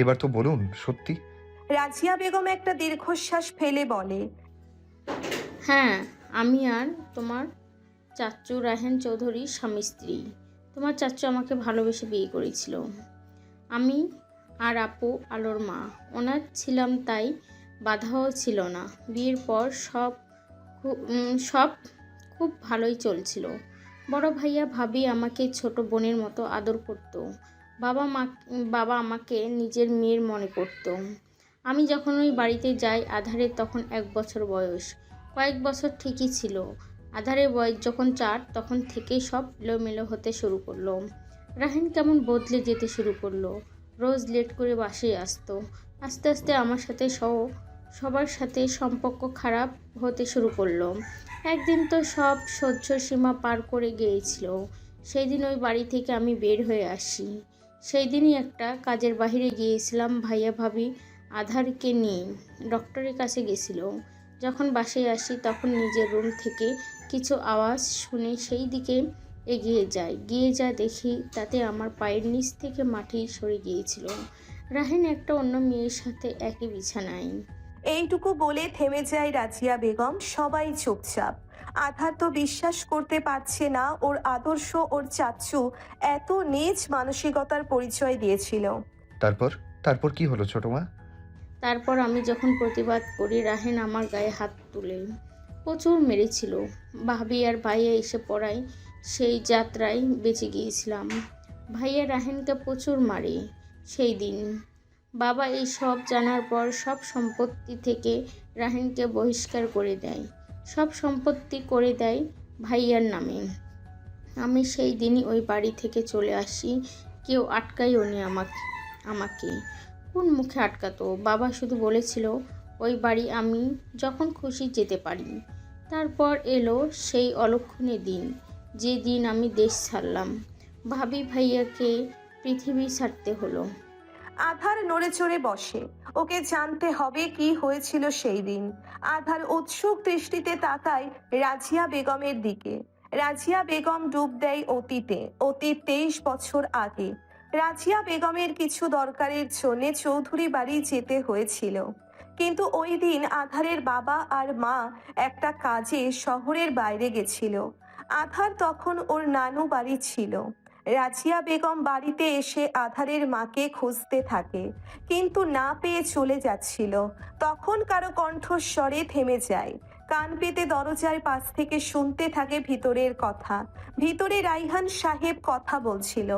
এবার তো বলুন সত্যি? রাজিয়া বেগম একটা দীর্ঘশ্বাস ফেলে বলে হ্যাঁ আমি আর তোমার চাচ্চু রাহেন চৌধুরীর স্বামী স্ত্রী। তোমার চাচ্চু আমাকে ভালোবেসে বিয়ে করেছিল। আমি আর আপু আলোর মা। ওনার ছিলাম তাই বাধাও ছিল না। বিয়ের পর সব সব খুব ভালোই চলছিল। বড় ভাইয়া ভাবি আমাকে ছোট বোনের মতো আদর করত। বাবা মা, বাবা আমাকে নিজের মেয়ের মনে করত। আমি যখন ওই বাড়িতে যাই আধারের তখন এক বছর বয়স। কয়েক বছর ঠিকই ছিল। আধারের বয়স যখন চার, তখন থেকেই সব এলোমেলো হতে শুরু করল। রাহিন কেমন বদলে যেতে শুরু করল। রোজ লেট করে বাসে আসতো। আস্তে আস্তে আমার সাথে সহ, সবার সাথে সম্পর্ক খারাপ হতে শুরু করল। একদিন তো সব সহ্য সীমা পার করে গিয়েছিল। সেই দিন ওই বাড়ি থেকে আমি বের হয়ে আসি। সেই দিনই একটা কাজের বাইরে গিয়েছিলাম ভাইয়া ভাবি আধারকে নিয়ে। ডক্টরের কাছে গেছিল। যখন বাসায় আসি তখন নিজের রুম থেকে কিছু আওয়াজ শুনে সেই দিকে এগিয়ে যায় গিয়ে যা দেখি তাতে আমার পায়ের নিচ থেকে মাটি সরে গিয়েছিল। রাহিন একটা অন্য মেয়ের সাথে একই বিছানায়। এইটুকু বলে থেমে যায় রাজিয়া বেগম। সবাই চুপচাপ। আধার তো বিশ্বাস করতে পারছে না। ওর আদর্শ ওর চাচ্চু এত নিজ মানসিকতার পরিচয় দিয়েছিল। তারপর? তারপর কি হলো ছোট মা? তারপর আমি যখন প্রতিবাদ করি রাহেন আমার গায়ে হাত তুলে। প্রচুর মেরেছিল। ভাবি আর ভাইয়া এসে পড়ায় সেই যাত্রায় বেঁচে গিয়েছিলাম। ভাইয়া রাহেনকে প্রচুর মারে সেই দিন। বাবা এই সব জানার পর সব সম্পত্তি থেকে রাহেনকে বহিষ্কার করে দেয়। সব সম্পত্তি করে দেয় ভাইয়ার নামে। আমি সেই দিনই ওই বাড়ি থেকে চলে আসি, কেউ আটকাইও নি আমাকে আমাকে। কোন মুখে আটকাতো? বাবা শুধু বলেছিল, ওই বাড়ি আমি যখন খুশি যেতে পারি। তারপর এলো সেই অলক্ষণে দিন, যে দিন আমি দেশ ছাড়লাম। ভাবি ভাইয়াকে পৃথিবী ছাড়তে হলো। আধার নড়ে চড়ে বসে। ওকে জানতে হবে কি হয়েছিল সেই দিন। আধার উৎসুক দৃষ্টিতে তাকায় রাজিয়া বেগমের দিকে। রাজিয়া বেগম ডুব দেয় অতীতে, অতীত তেইশ বছর আগে। রাজিয়া বেগমের কিছু দরকারের জন্য চৌধুরী বাড়ি যেতে হয়েছিল। কিন্তু ওই দিন আধারের বাবা আর মা একটা কাজে শহরের বাইরে গেছিল। আধার তখন ওর নানু বাড়ি ছিল। রাজিয়া বেগম বাড়িতে এসে আধারের মাকে খুঁজতে থাকে, কিন্তু না পেয়ে চলে যাচ্ছিল। তখন কারও কণ্ঠস্বরে থেমে যায়। কান পেতে দরজার পাশ থেকে শুনতে থাকে ভিতরের কথা। ভিতরে রাইহান সাহেব কথা বলছিল,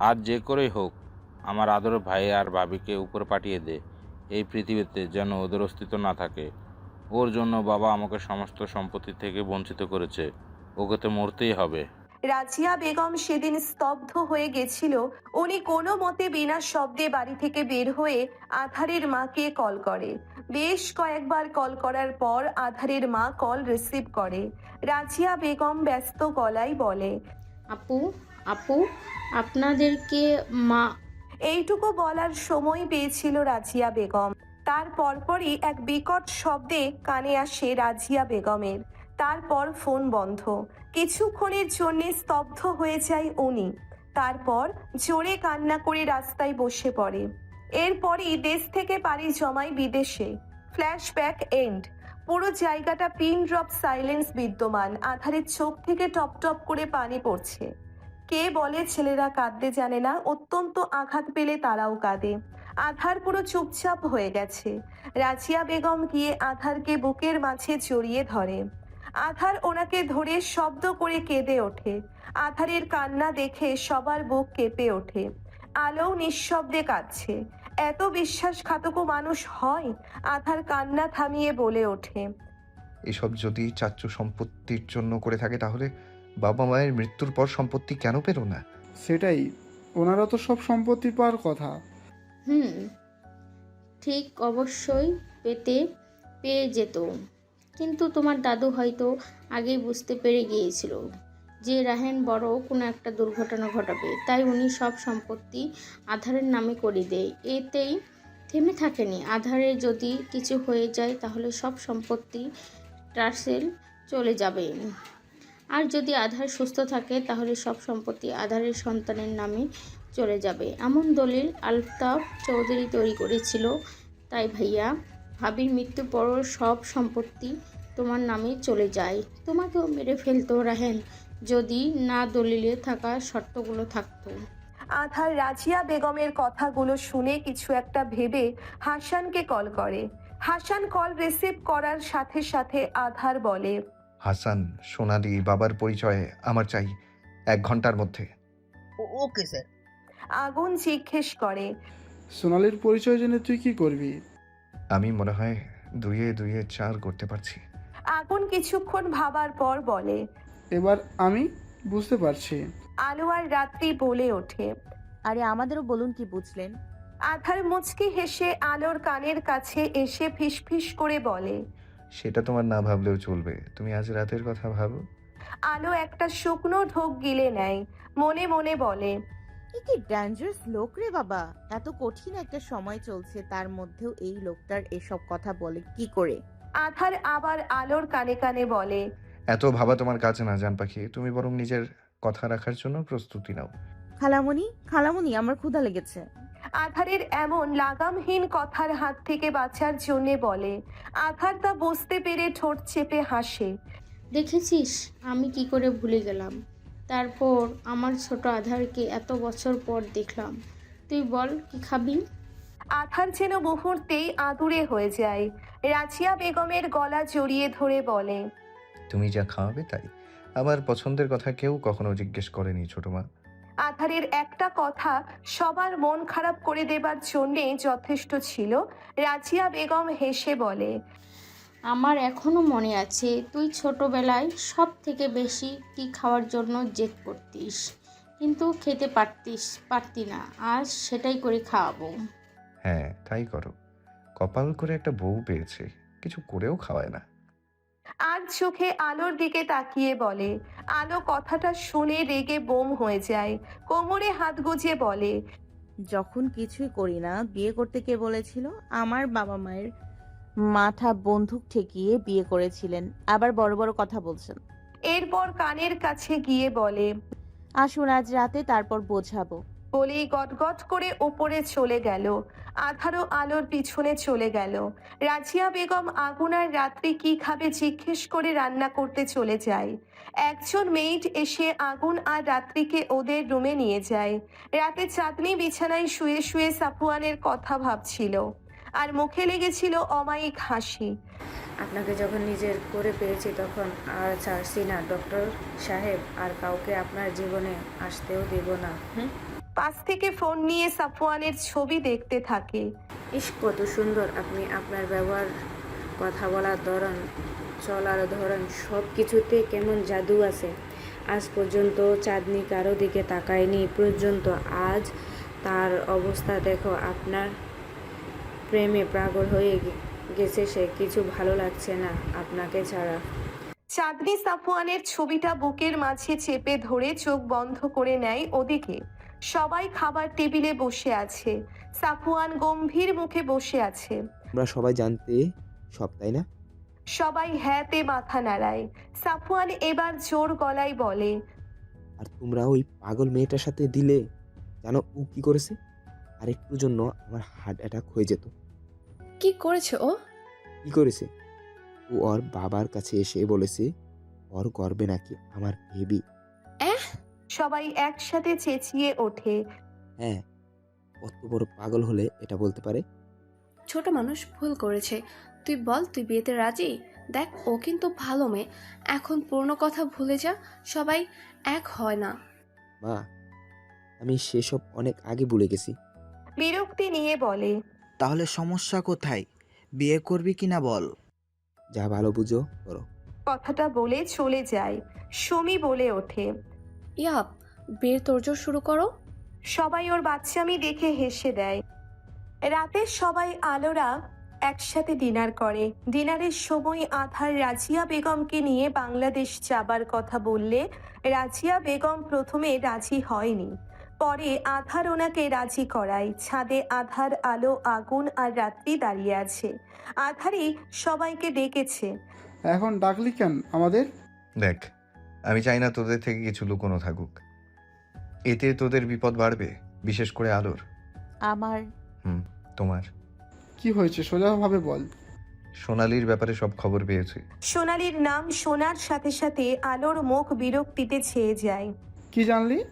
আজ যে করেই হোক, আমার আদর ভাই আর ভাবিকে উপর পাঠিয়ে দে। এই পৃথিবীতে যেন ওদের অস্তিত্ব না থাকে। ওর জন্য বাবা আমাকে সমস্ত সম্পত্তি থেকে বঞ্চিত করেছে। ওকে তো মরতেই হবে। রাজিয়া বেগম সেদিন স্তব্ধ হয়ে গেছিল। উনি কোনো মতে বিনা শব্দে বাড়ি থেকে বের হয়ে আধারের মাকে কল করে। বেশ কয়েকবার কল করার পর আধারের মা কল রিসিভ করে। রাজিয়া বেগম ব্যস্ত গলায় বলে আপু আপু আপনাদেরকে মা এইটুকু বলার সময় পেয়েছিল রাজিয়া বেগম। তার পরপরই এক বিকট শব্দে কানে আসে রাজিয়া বেগমের। তারপর ফোন বন্ধ। কিছুক্ষণের জন্য স্তব্ধ হয়ে যায় উনি। তারপর জোরে কান্না করে রাস্তায় বসে পড়ে। এরপরই দেশ থেকে পাড়ি জমায় বিদেশে। Flashback end. পুরো জায়গাটা পিন ড্রপ সাইলেন্স বিদ্যমান। আধারের চোখ থেকে টপ টপ করে পানি পড়ছে। কে বলে ছেলেরা কাঁদতে জানে না, অত্যন্ত আঘাত পেলে তারাও কাঁদে। আধার পুরো চুপচাপ হয়ে গেছে। রাজিয়া বেগম গিয়ে আধারকে বুকের মাঝে জড়িয়ে ধরে। আধার ওনাকে ধরে শব্দ করে কেঁদে ওঠে। আধারের কান্না দেখে সবার বুক কেঁপে ওঠে। আলোও নিঃশব্দে কাঁদছে। এত বিশ্বাসঘাতক মানুষ হয় আধার কান্না থামিয়ে বলে ওঠে। এসব যদি চাচ্চু সম্পত্তির জন্য করে থাকে তাহলে বাবা মায়ের মৃত্যুর পর সম্পত্তি কেন পেল না? সেটাই। ওনারা তো সব সম্পত্তি পাওয়ার কথা। হুম ঠিক অবশ্যই পেতে পেয়ে যেত। কিন্তু তোমার দাদু হয়তো আগেই বুঝতে পেরে গিয়েছিল যে রাহেন বড় কোনো একটা দুর্ঘটনা ঘটাবে। তাই উনি সব সম্পত্তি আধারের নামে করে দেয়। এতেই থেমে থাকেনি। আধারে যদি কিছু হয়ে যায় তাহলে সব সম্পত্তি ট্রাসেল চলে যাবে। আর যদি আধার সুস্থ থাকে তাহলে সব সম্পত্তি আধারের সন্তানের নামে চলে যাবে। এমন দলিল আলতাফ চৌধুরী তৈরি করেছিল। তাই ভাইয়া ভাবির মৃত্যুর পর সব সম্পত্তি তোমার নামে চলে যায়। তোমাকেও মেরে ফেলতো রাহেন যদি না দলিলে থাকা শর্তগুলো থাকতো। আধার রাজিয়া বেগমের কথাগুলো শুনে কিছু একটা ভেবে হাসানকে কল করে। হাসান কল রিসিভ করার সাথে সাথে আধার বলে হাসান সোনালি বাবার পরিচয়ে আমার চাই এক ঘণ্টার মধ্যে। ও- ওকে স্যার। আগুন জিজ্ঞেস করে সোনালির পরিচয় জেনে তুই কি করবি? আমি মনে হয় দুইয়ে দুইয়ে চার করতে পারছি। আগুন কিছুক্ষণ ভাবার পর বলে এবার আমি বুঝতে পারছি। আলো আর রাত্রি বলে ওঠে। আরে আমাদেরও বলুন কি বুঝলেন? আধার মুচকি হেসে আলোর কানের কাছে এসে ফিসফিস করে বলে সেটা তোমার না ভাবলেও চলবে। তুমি আজ রাতের কথা ভাবো। আলো একটা শুকনো ঢোক গিলে নেয় মনে মনে বলে এ কি ডেঞ্জারাস লোক রে বাবা? এত কঠিন একটা সময় চলছে তার মধ্যেও এই লোকটার এসব কথা বলে কি করে? আধার আবার আলোর কানে কানে বলে। এত ভাবা তোমার কাছে না জান পাখি। তুমি বরং নিজের কথা রাখার জন্য প্রস্তুতি নাও। খালামণি খালামণি আমার ক্ষুধা লেগেছে। আধারের এমন লাগামহীন কথার হাত থেকে বাঁচার জন্যে বলে। আধার তা বুঝতে পেরে ঠোঁট চেপে হাসে। দেখেছিস আমি কি করে ভুলে গেলাম। তারপর আমার ছোট আধারকে এত বছর পর দেখলাম। তুই বল কি খাবি? আধার যেন মুহূর্তেই আদুরে হয়ে যায়। রাজিয়া বেগমের গলা জড়িয়ে ধরে বলে তুমি যা খাওয়াবে তাই। আমার পছন্দের কথা কেউ কখনো জিজ্ঞেস করেনি ছোট মা। আধারের একটা কথা সবার মন খারাপ করে দেবার জন্যে যথেষ্ট ছিল। রাজিয়া বেগম হেসে বলে আমার এখনও মনে আছে তুই ছোটবেলায় সব থেকে বেশি কি খাওয়ার জন্য জেদ করতিস? কিন্তু খেতে পারতিস পারতি না। আজ সেটাই করে খাওয়াবো। হ্যাঁ তাই করো। কপাল করে একটা বউ পেয়েছে কিছু করেও খাওয়ায় না। আর চোখে আলোর দিকে তাকিয়ে বলে আলো কথাটা শুনে রেগে বোম হয়ে যায় কোমরে হাত গুজে বলে যখন কিছুই করি না বিয়ে করতে কে বলেছিল? আমার বাবা মায়ের মাথা বন্দুক ঠেকিয়ে বিয়ে করেছিলেন। আবার বড় বড় কথা বলছেন। এরপর কানের কাছে গিয়ে বলে আসুন আজ রাতে তারপর বোঝাবো। বলেই গটগট করে ওপরে চলে গেল। আধারও আলোর পিছনে চলে গেল। রাজিয়া বেগম আগুন আর রাত্রি কি খাবে জিজ্ঞেস করে রান্না করতে চলে যায়। একজন মেইড এসে আগুন আর রাত্রিকে ওদের রুমে নিয়ে যায়। রাতে চাঁদনি বিছানায় শুয়ে শুয়ে সাফুয়ানের কথা ভাবছিল। আর মুখে লেগেছিল অমায়িক হাসি। আপনাকে যখন নিজের করে পেয়েছি তখন আর ছাড়ছি না। ডক্টর সাহেব আর কাউকে আপনার জীবনে আসতেও দেব না। হুম? পাশ থেকে ফোন নিয়ে সাফুয়ানের ছবি দেখতে থাকে। ইস কত সুন্দর। আপনি আপনার ব্যবহার কথা বলার ধরন চলার ধরন সব কিছুতে কেমন জাদু আছে। আজ পর্যন্ত চাঁদনি কারও দিকে তাকায়নি পর্যন্ত। আজ তার অবস্থা দেখো আপনার প্রেমে পাগল হয়ে গেছে সে কিছু ভালো লাগছে না আপনাকে ছাড়া। চাঁদনি সাফওয়ানের ছবিটা বুকের মাঝে চেপে ধরে চোখ বন্ধ করে নেয় ওদিকে। সবাই খাবার টেবিলে বসে আছে। সাফওয়ান গম্ভীর মুখে বসে আছে। আমরা সবাই জানতে সব তাই না? সবাই হ্যাঁতে মাথা নাড়ায়। সাফওয়ান এবার জোর গলায় বলে আর তোমরা ওই পাগল মেয়েটার সাথে দিলে জানো ও কি করেছে? আর একটুর জন্য আমার হার্ট অ্যাটাক হয়ে যেত। কি করেছে ও? কি করেছে? ও ওর বাবার কাছে এসে বলেছে ওর গর্বে নাকি আমার বেবি সবাই একসাথে চেঁচিয়ে ওঠে। হ্যাঁ কত বড় পাগল হলে এটা বলতে পারে? ছোট মানুষ ভুল করেছে। তুই বল তুই বিয়েতে রাজি? দেখ ও কিন্তু ভালো মেয়ে। এখন পুরনো কথা ভুলে যা সবাই এক হয় না। মা আমি সেসব অনেক আগে ভুলে গেছি। বিরক্তি নিয়ে বলে তাহলে সমস্যা কোথায়? বিয়ে করবি কিনা বল। যা ভালো বুঝো করো। কথাটা বলে চলে যায়। সুমি বলে ওঠে ইয়াপ বিয়ের তোরজোর শুরু করো। সবাই ওর বাচ্চামি দেখে হেসে দেয়। রাতে সবাই আলোরা একসাথে ডিনার করে। ডিনারের সময় আধার রাজিয়া বেগমকে নিয়ে বাংলাদেশ যাবার কথা বললে রাজিয়া বেগম প্রথমে রাজি হয়নি। পরে আধার ওনাকে রাজি করায়। ছাদে আধার আলো আগুন আর রাত্রি দাঁড়িয়ে আছে। আধারই সবাইকে ডেকেছে। এখন ডাকলি কেন আমাদের? দেখ আমি চাই না তোদের থেকে কিছু লুকোনো থাকুক। এতে তোদের বিপদ বাড়বে বিশেষ করে আলোর। আমার। হুম তোমার। কি হয়েছে? সোজাভাবে বল। সোনালির ব্যাপারে সব খবর পেয়েছি। সোনালির নাম শোনার সাথে সাথে আলোর মুখ বিরক্তিতে ছেয়ে যায়। কি জানলি?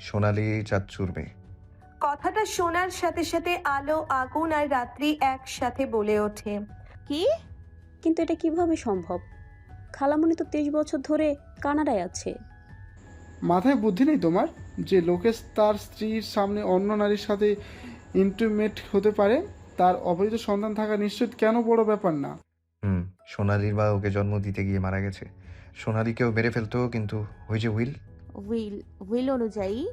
সোনালি চাচ্চুর মেয়ে। কথাটা শোনার সাথে সাথে আলো আগুন আর রাত্রি একসাথে বলে ওঠে। কি? কিন্তু এটা কীভাবে সম্ভব? খালামণি তো তেইশ বছর ধরে কানাডায় আছে। মাথায় বুদ্ধি নেই তোমার যে লোকেশ তার স্ত্রীর সামনে অন্য নারীর সাথে ইন্টিমেট হতে পারে? তার অবৈধ সন্তান থাকা নিশ্চিত কেন বড় ব্যাপার না? হুম সোনালির মা ওকে জন্ম দিতে গিয়ে মারা গেছে। সোনালিকেও মেরে ফেলতো কিন্তু ওই যে উইল উইল উইল অনুযায়ী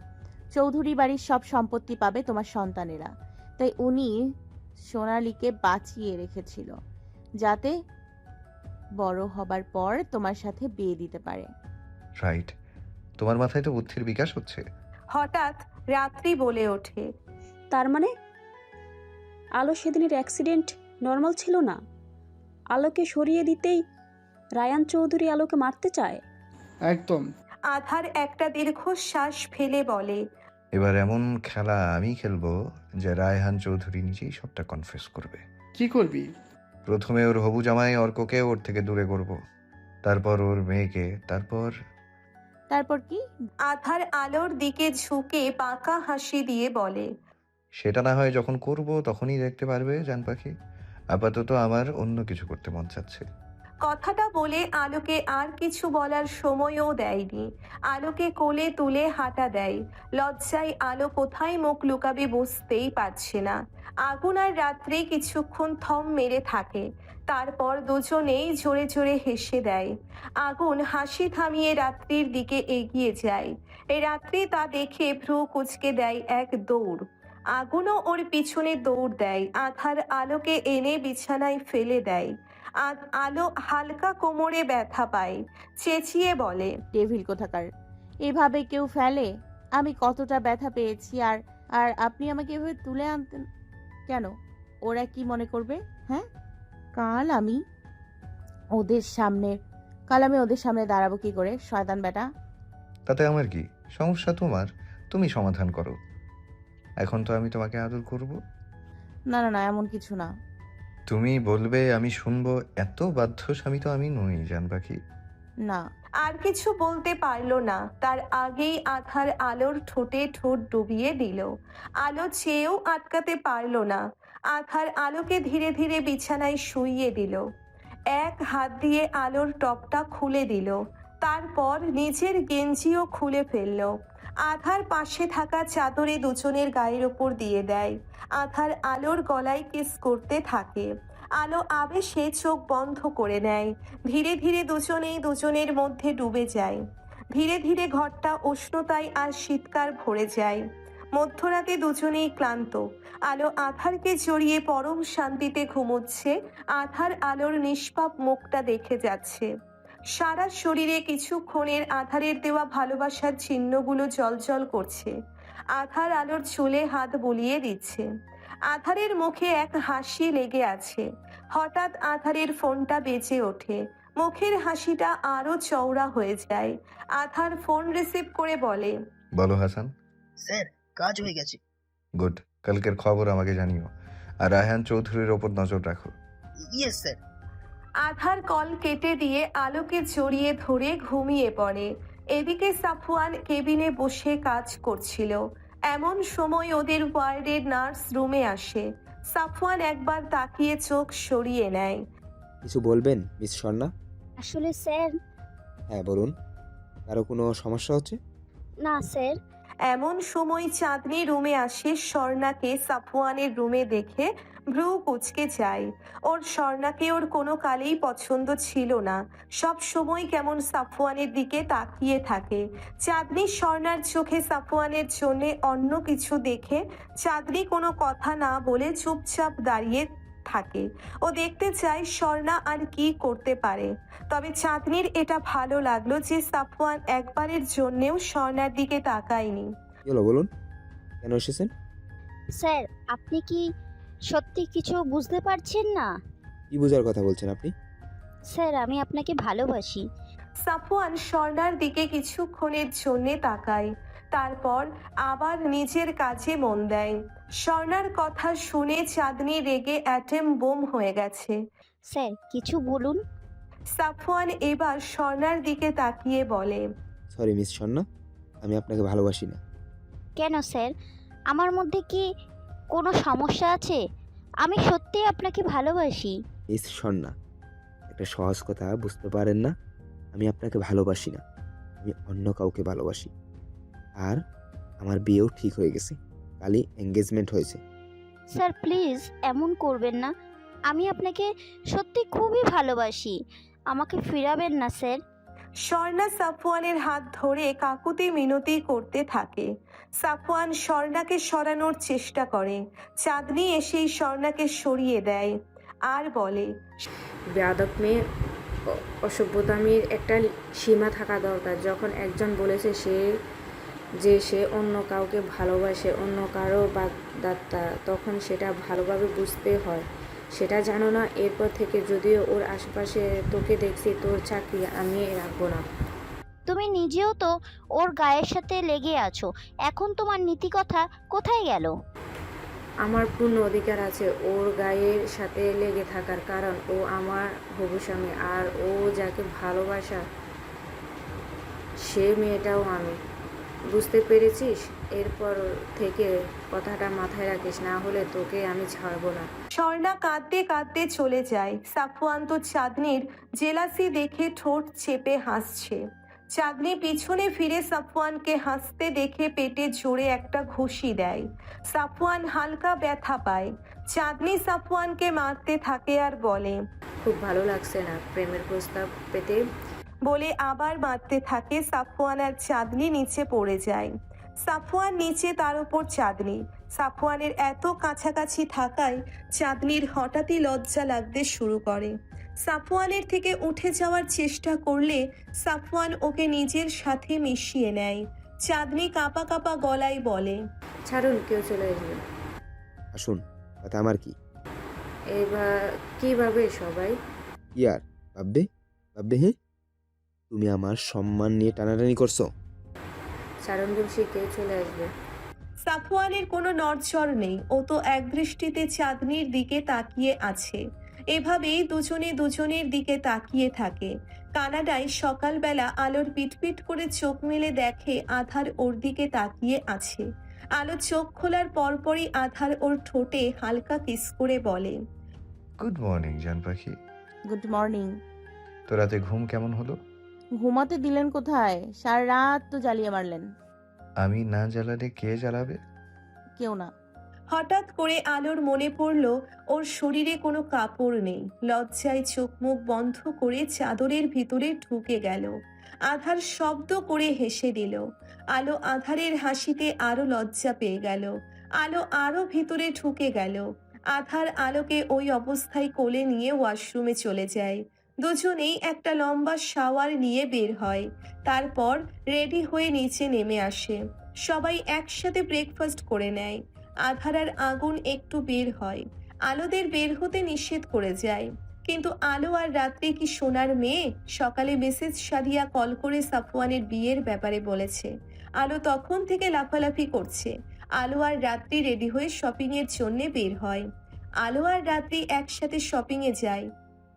চৌধুরী বাড়ির সব সম্পত্তি পাবে তোমার সন্তানেরা। তাই উনি সোনালিকে বাঁচিয়ে রেখেছিল যাতে বড় হবার পর তোমার সাথে বিয়ে দিতে পারে। রাইট তোমার মাথায় তো বুদ্ধির বিকাশ হচ্ছে। হঠাৎ রাত্রি বলে ওঠে। তার মানে আলো সেদিনের অ্যাক্সিডেন্ট নর্মাল ছিল না? আলোকে সরিয়ে দিতেই রায়ান চৌধুরী আলোকে মারতে চায়? একদম। আধার একটা দীর্ঘশ্বাস ফেলে বলে। এবার এমন খেলা আমি খেলব যে রায়হান চৌধুরী নিজেই সবটা কনফেস করবে। কি করবি? প্রথমে ওর হবু জামাই অর্ককে ওর থেকে দূরে করব। তারপর ওর মেয়েকে তারপর তারপর কি? আধার আলোর দিকে ঝুঁকে পাকা হাসি দিয়ে বলে। সেটা না হয় যখন করব তখনই দেখতে পারবে জান পাখি। আপাতত আমার অন্য কিছু করতে মন চাচ্ছে। কথাটা বলে আলোকে আর কিছু বলার সময়ও দেয়নি। আলোকে কোলে তুলে হাঁটা দেয়। লজ্জায় আলো কোথায় মুখ লুকাবে বুঝতেই পারছে না। আগুন আর রাত্রে কিছুক্ষণ থম মেরে থাকে। তারপর দুজনেই জোরে জোরে হেসে দেয়। আগুন হাসি থামিয়ে রাত্রির দিকে এগিয়ে যায়। রাত্রি তা দেখে ভ্রু কুচকে দেয় এক দৌড়। আগুনও ওর পিছনে দৌড় দেয়। আধার আলোকে এনে বিছানায় ফেলে দেয়। আলো হালকা কোমরে ব্যথা পায়। চেঁচিয়ে বলে ডেভিল কোথাকার? এভাবে কেউ ফেলে? আমি কতটা ব্যথা পেয়েছি আর আর আপনি আমাকে এভাবে তুলে আনতেন কেন? ওরা কি মনে করবে? হ্যাঁ? কাল আমি ওদের সামনে কাল আমি ওদের সামনে দাঁড়াবো কি করে শয়তান বেটা? তাতে আমার কি সমস্যা তোমার? তুমি সমাধান করো। এখন তো আমি তোমাকে আদর করব। না না না এমন কিছু না। তুমি বলবে, আমি শুনব। এত বাধ্য স্বামী তো আমি নই জান পাখি না, আর কিছু বলতে পারল না। তার আগেই আধার আলোর ঠোঁটে ঠোঁট ডুবিয়ে দিল। আলো চেয়েও আটকাতে পারল না। আধার আলোকে ধীরে ধীরে বিছানায় শুইয়ে দিল। এক হাত দিয়ে আলোর টপটা খুলে দিল। তারপর নিজের গেঞ্জিও খুলে ফেলল। আধার পাশে থাকা চাদরে দুজনের গায়ের ওপর দিয়ে দেয়। আধার আলোর গলায় কিস করতে থাকে। আলো আবেশে চোখ বন্ধ করে নেয়। ধীরে ধীরে দুজনেই দুজনের মধ্যে ডুবে যায়। ধীরে ধীরে ঘরটা উষ্ণতায় আর শীতকার ভরে যায়। মধ্যরাতে দুজনেই ক্লান্ত। আলো আধারকে জড়িয়ে পরম শান্তিতে ঘুমোচ্ছে। আধার আলোর নিষ্পাপ মুখটা দেখে যাচ্ছে। সারা শরীরে কিছুক্ষণের আধারের দেওয়া ভালোবাসার চিহ্নগুলো জলজল করছে। আধার আলোর চুলে হাত বুলিয়ে দিচ্ছে। আধারের মুখে এক হাসি লেগে আছে। হঠাৎ আধারের ফোনটা বেজে ওঠে। মুখের হাসিটা আরও চওড়া হয়ে যায়। আধার ফোন রিসিভ করে বলে বলো হাসান। স্যার কাজ হয়ে গেছে। গুড কালকের খবর আমাকে জানিও। আর রায়হান চৌধুরীর ওপর নজর রাখো। Yes sir. আধার কল কেটে দিয়ে আলোকে জড়িয়ে ধরে ঘুমিয়ে পড়ে। এদিকে সাফওয়ান কেবিনে বসে কাজ করছিল। এমন সময় ওদের ওয়ার্ডের নার্স রুমে আসে। সাফওয়ান একবার তাকিয়ে চোখ সরিয়ে নেয়। কিছু বলবেন মিস স্বর্ণা আসলে স্যার। হ্যাঁ বলুন। কারও কোনো সমস্যা হচ্ছে? না স্যার। এমন সময় চাঁদনি রুমে আসে। স্বর্ণাকে সাফওয়ানের রুমে দেখে ভ্রু কুচকে যায়। ওর স্বর্ণাকে ওর কোনো কালেই পছন্দ ছিল না। সব সময় কেমন সাফওয়ানের দিকে তাকিয়ে থাকে। চাঁদনি স্বর্ণার চোখে সাফওয়ানের জন্য অন্য কিছু দেখে চাঁদনি কোনো কথা না বলে চুপচাপ দাঁড়িয়ে থাকে। ও দেখতে চায় স্বর্ণা আর কি করতে পারে। তবে চাঁদনির এটা ভালো লাগল যে সাফওয়ান একবারের জন্যেও স্বর্ণার দিকে তাকায়নি। বলুন? কেন এসেছেন? স্যার আপনি কি সত্যি কিছু বুঝতে পারছেন না? কি বোঝার কথা বলছেন আপনি? স্যার আমি আপনাকে ভালোবাসি। সাফওয়ান স্বর্ণার দিকে কিছুক্ষণের জন্যে তাকায় তারপর আবার নিজের কাজে মন দেয়। স্বর্ণার কথা শুনে চাঁদনি রেগে অ্যাটেম বোম হয়ে গেছে। স্যার কিছু বলুন। সাফওয়ান এবার স্বর্ণার দিকে তাকিয়ে বলে সরি মিস স্বর্ণা আমি আপনাকে ভালোবাসি না। কেন স্যার? আমার মধ্যে কি কোনো সমস্যা আছে? আমি সত্যিই আপনাকে ভালোবাসি। মিস স্বর্ণা একটা সহজ কথা বুঝতে পারেন না? আমি আপনাকে ভালোবাসি না। আমি অন্য কাউকে ভালোবাসি। আর আমার বিয়েও ঠিক হয়ে গেছে। কালই এঙ্গেজমেন্ট হয়েছে। স্যার প্লিজ এমন করবেন না। আমি আপনাকে সত্যি খুবই ভালোবাসি। আমাকে ফিরাবেন না স্যার। স্বর্ণা সাফওয়ানের হাত ধরে কাকুতি মিনতি করতে থাকে। সাফওয়ান স্বর্ণাকে সরানোর চেষ্টা করে। চাঁদনি এসেই স্বর্ণাকে সরিয়ে দেয় আর বলে, বেয়াদব মেয়ে অসভ্যতামির একটা সীমা থাকা দরকার। যখন একজন বলেছে সে, যে সে অন্য কাউকে ভালোবাসে, অন্য কারও বাগদাত্তা, তখন সেটা ভালোভাবে বুঝতে হয়। সেটা জানো না এরপর থেকে যদিও ওর আশেপাশে তোকে দেখছি তোর চাকরি আমি রাখব না। তুমি নিজেও তো ওর গায়ের সাথে লেগে আছো এখন তোমার নীতিকথা কোথায় গেল? আমার পূর্ণ অধিকার আছে ওর গায়ের সাথে লেগে থাকার কারণ ও আমার হবু স্বামী আর ও যাকে ভালোবাসা সে মেয়েটাও আমি। বুঝতে পেরেছিস? এরপর থেকে কথাটা মাথায় রাখিস না হলে তোকে আমি ছাড়বো না। স্বর্ণা কাঁদতে কাঁদতে চলে যায়। সাফওয়ান তো চাঁদনির জেলাসি দেখে ঠোঁট চেপে হাসছে। চাঁদনি পিছনে ফিরে সাফওয়ানকে হাসতে দেখে পেটে জোরে একটা ঘুষি দেয়। সাফওয়ান হালকা ব্যথা পায়। চাঁদনি সাফওয়ানকে মারতে থাকে আর বলে খুব ভালো লাগছে না প্রেমের প্রস্তাব পেতে। বলে আবার মারতে থাকে সাফওয়ান আর চাঁদনি নিচে পড়ে যায়। সাফওয়ান নিচে তার উপর চাঁদনি। সাফওয়ানের এত কাছাকাছি থাকায় চাঁদনির হঠাৎই লজ্জা লাগতে শুরু করে। সাফওয়ানের থেকে উঠে যাওয়ার চেষ্টা করলে সাফওয়ান ওকে নিজের সাথে মিশিয়ে নেয়। চাঁদনি কাঁপা কাঁপা গলায় বলে ছাড়ুন কেউ চলে আসবে। আসুন কথা আমার কি? এবার কীভাবে সবাই? কি আর ভাববে? ভাববে হ্যাঁ? তুমি আমার সম্মান নিয়ে টানাটানি করছ। বলছি কেউ চলে আসবে। সাফওয়ানের কোনো নড়চড় নেই ও তো একদৃষ্টিতে চাঁদনির দিকে তাকিয়ে আছে। এভাবেই দুজনে দুজনের দিকে তাকিয়ে থাকে। কানাডায় সকালবেলা আলোর পিটপিট করে চোখ মেলে দেখে আধার ওর দিকে তাকিয়ে আছে। আলো চোখ খোলার পরপরই আধার ওর ঠোঁটে হালকা কিস করে বলে গুড মর্নিং জান পাখি। গুড মর্নিং তো রাতে ঘুম কেমন হলো? ঘুমাতে দিলেন কোথায়? সারা রাত তো জ্বালিয়ে মারলেন। আমি না জ্বালালে কে জ্বালাবে? কেউ না। হঠাৎ করে আলোর মনে পড়ল ওর শরীরে কোনো কাপড় নেই। লজ্জায় চোখ মুখ বন্ধ করে চাদরের ভিতরে ঢুকে গেল। আধার শব্দ করে হেসে দিল। আলো আধারের হাসিতে আরও লজ্জা পেয়ে গেল। আলো আরও ভিতরে ঢুকে গেল। আধার আলোকে ওই অবস্থায় কোলে নিয়ে ওয়াশরুমে চলে যায়। দুজনেই একটা লম্বা শাওয়ার নিয়ে বের হয়। তারপর রেডি হয়ে নিচে নেমে আসে। সবাই একসাথে ব্রেকফাস্ট করে নেয়। আধারার আগুন একটু বের হয়। আলোদের বের হতে নিষেধ করে যায়। কিন্তু আলো আর রাত্রে কি সোনার মেয়ে? সকালে মেসেজ সাদিয়া কল করে সাফওয়ানের বিয়ের ব্যাপারে বলেছে। আলো তখন থেকে লাফালাফি করছে। আলো আর রাত্রি রেডি হয়ে শপিং এর জন্য বের হয়। আলো আর রাত্রি একসাথে শপিং এ যায়।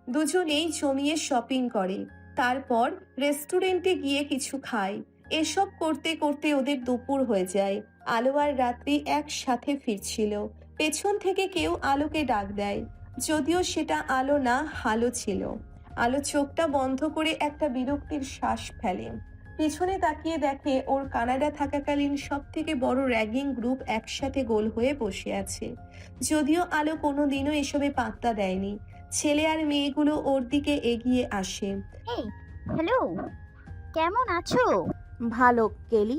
দুজনেই জমিয়ে শপিং করে। তারপর রেস্টুরেন্টে গিয়ে কিছু খায়। এসব করতে করতে ওদের দুপুর হয়ে যায়। আলো আর রাত্রি একসাথে ফিরছিল। পেছন থেকে কেউ আলোকে ডাক দেয়। যদিও সেটা আলো না হালো ছিল। আলো চোখটা বন্ধ করে একটা বিরক্তির শ্বাস ফেলে। পিছনে তাকিয়ে দেখে ওর কানাডা থাকাকালীন সব থেকে বড় র্যাগিং গ্রুপ একসাথে গোল হয়ে বসে আছে। যদিও আলো কোনোদিনও এসবে পাত্তা দেয়নি। ছেলে আর মেয়েগুলো ওর দিকে এগিয়ে আসে। এই হ্যালো কেমন আছো? ভালো কেলি।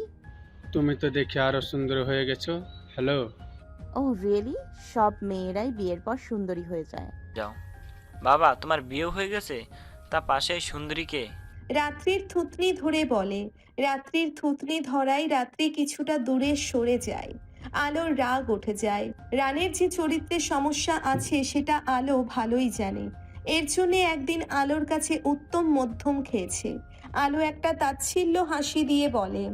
তুমি তো দেখে আরও সুন্দর হয়ে গেছো। হ্যালো ও রিয়েলি সব মেয়েরাই বিয়ের পর সুন্দরী হয়ে যায়। যাও। বাবা তোমার বিয়ে হয়ে গেছে? তা পাশে এই সুন্দরীকে রাত্রির থুতনি ধরে বলে। রাত্রির থুতনি ধরাই রাত্রি কিছুটা দূরে সরে যায়। আলোর রাগ উঠে যায়। রানের যে চরিত্রের সমস্যা আছে, সেটা আলো ভালোই জানে। এর জন্য একদিন আলোর কাছে উত্তম মধ্যম খেয়েছে। আলো একটা তাচ্ছিল্য হাসি দিয়ে বলে